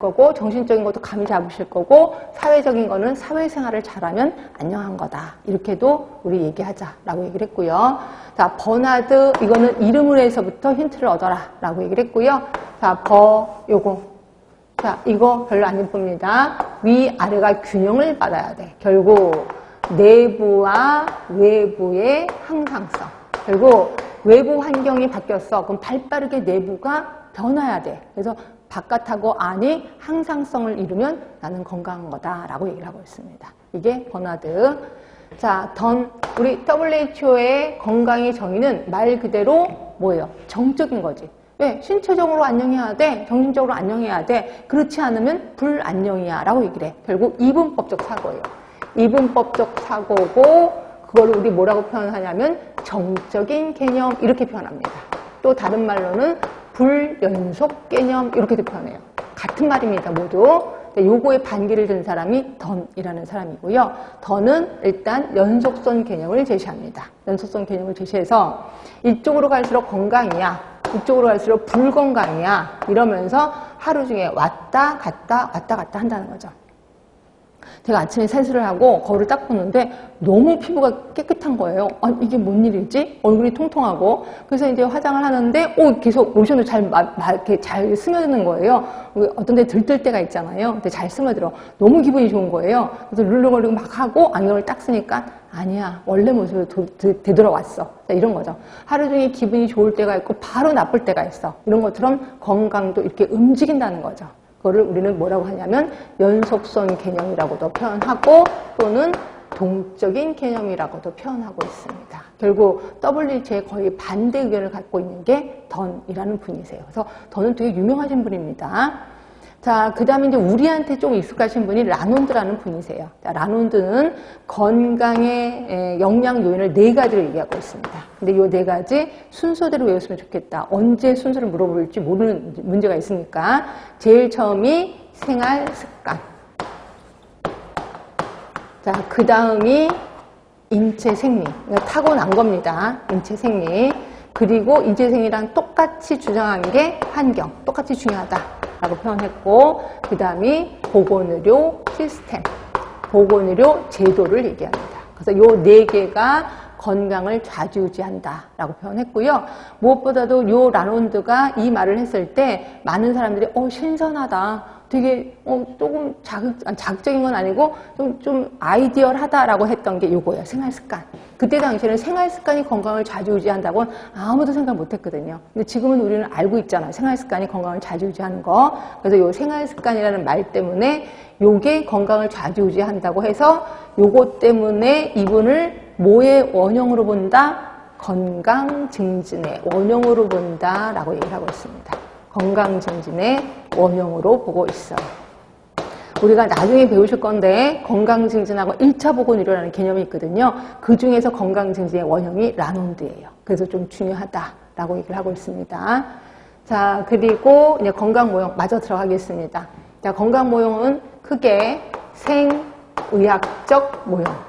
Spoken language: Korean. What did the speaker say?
거고 정신적인 것도 감이 잡으실 거고 사회적인 거는 사회생활을 잘하면 안녕한 거다. 이렇게도 우리 얘기하자라고 얘기를 했고요. 자, 버나드 이거는 이름으로 해서부터 힌트를 얻어라 라고 얘기를 했고요. 자, 버 요거. 자, 이거 별로 안 예쁩니다. 위 아래가 균형을 받아야 돼. 결국 내부와 외부의 항상성. 결국 외부 환경이 바뀌었어. 그럼 발빠르게 내부가 변화해야 돼. 그래서 바깥하고 안이 항상성을 이루면 나는 건강한 거다라고 얘기를 하고 있습니다. 이게 버나드. 자, 던 우리 WHO의 건강의 정의는 말 그대로 뭐예요? 정적인 거지. 왜? 신체적으로 안녕해야 돼. 정신적으로 안녕해야 돼. 그렇지 않으면 불안녕이야. 라고 얘기를 해. 결국 이분법적 사고예요. 이분법적 사고고 그걸 우리 뭐라고 표현하냐면 정적인 개념 이렇게 표현합니다. 또 다른 말로는 불연속 개념 이렇게도 표현해요. 같은 말입니다. 모두. 요거에 반기를 든 사람이 던이라는 사람이고요. 던은 일단 연속선 개념을 제시합니다. 연속선 개념을 제시해서 이쪽으로 갈수록 건강이야. 이쪽으로 갈수록 불건강이야. 이러면서 하루 중에 왔다 갔다 왔다 갔다 한다는 거죠. 제가 아침에 세수를 하고 거울을 딱 보는데 너무 피부가 깨끗한 거예요. 아, 이게 뭔 일이지? 얼굴이 통통하고. 그래서 이제 화장을 하는데, 오, 계속 로션도 잘, 마, 마, 이렇게 잘 스며드는 거예요. 어떤 데 들뜰 때가 있잖아요. 근데 잘 스며들어. 너무 기분이 좋은 거예요. 그래서 룰루거리고 막 하고 안경을 딱 쓰니까, 아니야. 원래 모습으로 도, 도, 되돌아왔어. 이런 거죠. 하루 종일 기분이 좋을 때가 있고, 바로 나쁠 때가 있어. 이런 것처럼 건강도 이렇게 움직인다는 거죠. 그거를 우리는 뭐라고 하냐면 연속선 개념이라고도 표현하고 또는 동적인 개념이라고도 표현하고 있습니다. 결국 WH의 거의 반대 의견을 갖고 있는 게 던이라는 분이세요. 그래서 던은 되게 유명하신 분입니다. 자, 그 다음에 이제 우리한테 좀 익숙하신 분이 라논드라는 분이세요. 자, 라논드는 건강의 영양 요인을 네 가지로 얘기하고 있습니다. 근데 이 네 가지 순서대로 외웠으면 좋겠다. 언제 순서를 물어볼지 모르는 문제가 있으니까. 제일 처음이 생활 습관. 자, 그 다음이 인체 생리. 그러니까 타고난 겁니다. 인체 생리. 그리고 인체 생리랑 똑같이 주장한 게 환경. 똑같이 중요하다. 라고 표현했고 그 다음이 보건의료 시스템, 보건의료 제도를 얘기합니다. 그래서 요 네 개가 건강을 좌지우지한다 라고 표현했고요. 무엇보다도 요 라논드가 이 말을 했을 때 많은 사람들이 어 신선하다. 되게 어, 조금 자극, 자극적인 건 아니고 좀, 좀 아이디얼하다라고 했던 게 요거예요. 생활 습관. 그때 당시에는 생활 습관이 건강을 좌지우지한다고는 아무도 생각 못 했거든요. 근데 지금은 우리는 알고 있잖아요. 생활 습관이 건강을 좌지우지하는 거. 그래서 요 생활 습관이라는 말 때문에 요게 건강을 좌지우지한다고 해서 요거 때문에 이분을 뭐의 원형으로 본다? 건강 증진의 원형으로 본다라고 얘기를 하고 있습니다. 건강 증진의 원형으로 보고 있어요. 우리가 나중에 배우실 건데 건강 증진하고 1차 보건의료라는 개념이 있거든요. 그 중에서 건강 증진의 원형이 라논드예요. 그래서 좀 중요하다라고 얘기를 하고 있습니다. 자, 그리고 이제 건강 모형 마저 들어가겠습니다. 자, 건강 모형은 크게 생의학적 모형.